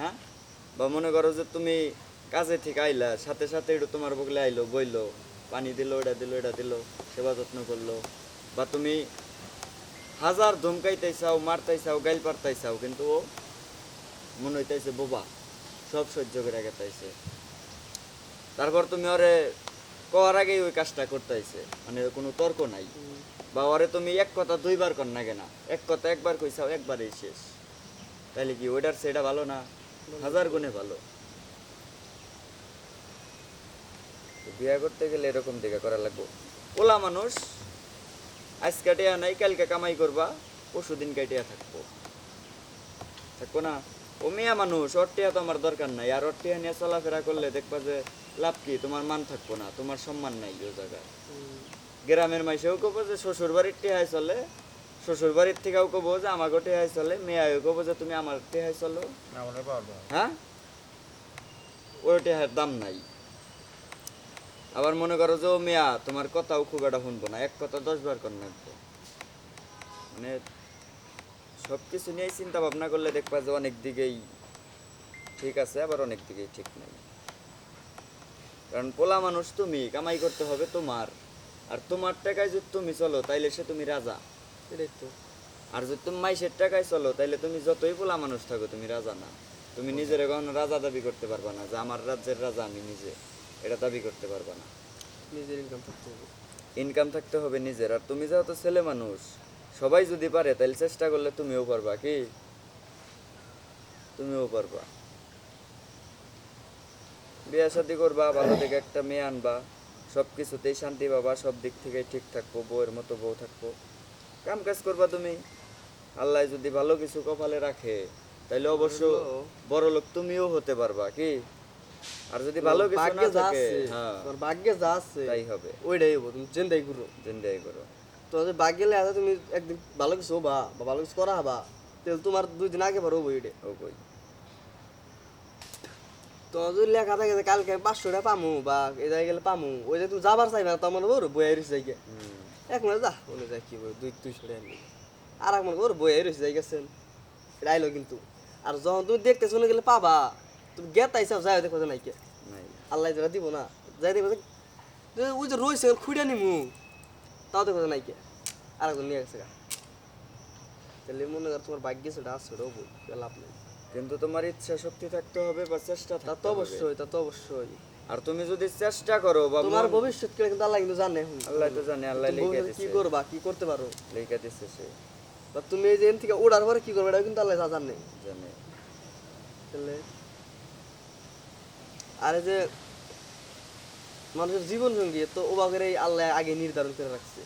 হ্যাঁ? বা মনে করো যে তুমি কাজে থেকে আইলা সাথে সাথে একটু তোমার বগলে আইলো বইলো পানি দিল এটা দিল এটা দিল সেবা যত্ন করল। বা তুমি হাজার ধমকাইতে চাও মারতে চাও গাইল পারতে চাও কিন্তু ও মনে হইতেছে বোবা সব সহ্য করে গেতাইছে। তারপর তুমি ওরে কওয়ার আগেই ওই কাজটা করতেছে মানে কোনো তর্ক নাই। বা ওরে তুমি এক কথা দুইবার কর না কেনা এক কথা একবার কইসাও একবারেই শেষ। তাহলে কি ওইটার সেটা ভালো না? হাজার গুণে ভালো। বিয়া করতে গেলে এরকম দিকে করা লাগবো। ওলা মানুষ আজ কাটিয়া নাই কালকে কামাই করবা পরশু দিন কাটিয়া থাকব। থাকব না। ও মেয়া মানুষ অট্টিয়া তো আমার দরকার নাই। আর অট্টিয়া নিয়ে চলাফেরা করলে দেখবা যে লাভ কি? তোমার মান থাকব না তোমার সম্মান নাই ওই জায়গায়। গ্রামের মাইসেও কব যে শ্বশুর বাড়ির টেহাই চলে শ্বশুর বাড়ির থেকেও কব যে আমাকে টেহাই চলে মেয়াও কব যে তুমি আমার টেহাই চলো। হ্যাঁ? ওই টেহার দাম নাই। আবার মনে করো যে ও মেয়া তোমার কথাও খুব একটা শুনব না। এক কথা দশ বার কর নাকবো মানে সব কিছু নিয়েই চিন্তা ভাবনা করলে দেখবা যে অনেক দিকেই ঠিক আছে আবার অনেক দিকেই ঠিক নাই। কারণ পোলা মানুষ তুমি কামাই করতে হবে তোমার। আর তোমার টাকায় যদি তুমি চলো তাইলে সে তুমি রাজা। এটাই তো আর যদি তুমি মাইসের টাকায় চলো তাইলে তুমি যতই পোলা মানুষ থাকো তুমি রাজা না। তুমি নিজের কখনো রাজা দাবি করতে পারবা না যে আমার রাজ্যের রাজা আমি নিজে। এটা দাবি করতে পারবা না। নিজের ইনকাম থাকতে হবে। ইনকাম থাকতে হবে নিজের। আর তুমি যেহেতু ছেলে মানুষ সবাই যদি পারে তাহলে চেষ্টা করলে তুমিও পারবা কি? তুমিও পারবা। বিয়ে শাদি করবা ভালো থেকে একটা মেয়ে আনবা সব কিছুতেই শান্তি পাবা সব দিক থেকে ঠিক থাকব বউয়ের মতো বউ থাকব। কাম কাজ করবা তুমি? আল্লাহ যদি ভালো কিছু কপালে রাখে তাহলে অবশ্য বড় লোক তুমিও হতে পারবা কি? আর যদি ভালো কিছু না থাকে হ্যাঁ। তোর ভাগ্যে যা আছে তাই হবে। ওইটাই হব তুমি জেন্দাই করো। জিন্দাই করো। তো যে ভাগ্যে লেগে তুমি একদিন ভালো কিছু হবা বা ভালো কিছু করা হবা তাহলে তোমার দুই দিন আগে পারো ওইটা ও কই তো যদি লেখা থাকে যে কালকে পাঁচশো টাকা পামু বা এই জায়গায় গেলে পামু ওই যে তুমি যাবার চাইবে না তোমার বড় বইয়া রয়েছে জায়গা হুম। এক মনে যা। মনে যায় কি বই দুই দুইশো টাকা নিয়ে আর এক মনে করো বইয়া রয়েছে জায়গা সেন এটা আইলো কিন্তু। আর যখন তুমি দেখতে শুনে গেলে পাবা তুমি গেত আইসাও যাই দেখো নাই কে আল্লাহ যেটা দিব না। যাই দেখো ওই যে রয়েছে খুঁড়ে নিমু। তাও দেখো নাই কে আর একজন নিয়ে গেছে গা। তাহলে মনে কর তোমার ভাগ্য সেটা ওটা বই। লাভ নেই। কিন্তু তোমার ইচ্ছা শক্তি থাকতে হবে বা চেষ্টা তা তো অবশ্যই তা তো অবশ্যই। আর তুমি যদি চেষ্টা করো বা তোমার ভবিষ্যৎ কে কিন্তু আল্লাহ কিন্তু জানে আল্লাহ তো জানে আল্লাহ লিখে দিয়েছে কি করবা কি করতে পারো? লিখে দিছে সে। বা তুমি এই যে থেকে ওড়ার পরে কি করবে এটা কিন্তু আল্লাহ যা জানে। জানে। তাহলে আর এই যে মানুষের জীবন সঙ্গী তো ওবাগের এই আল্লাহ আগে নির্ধারণ করে রাখছে।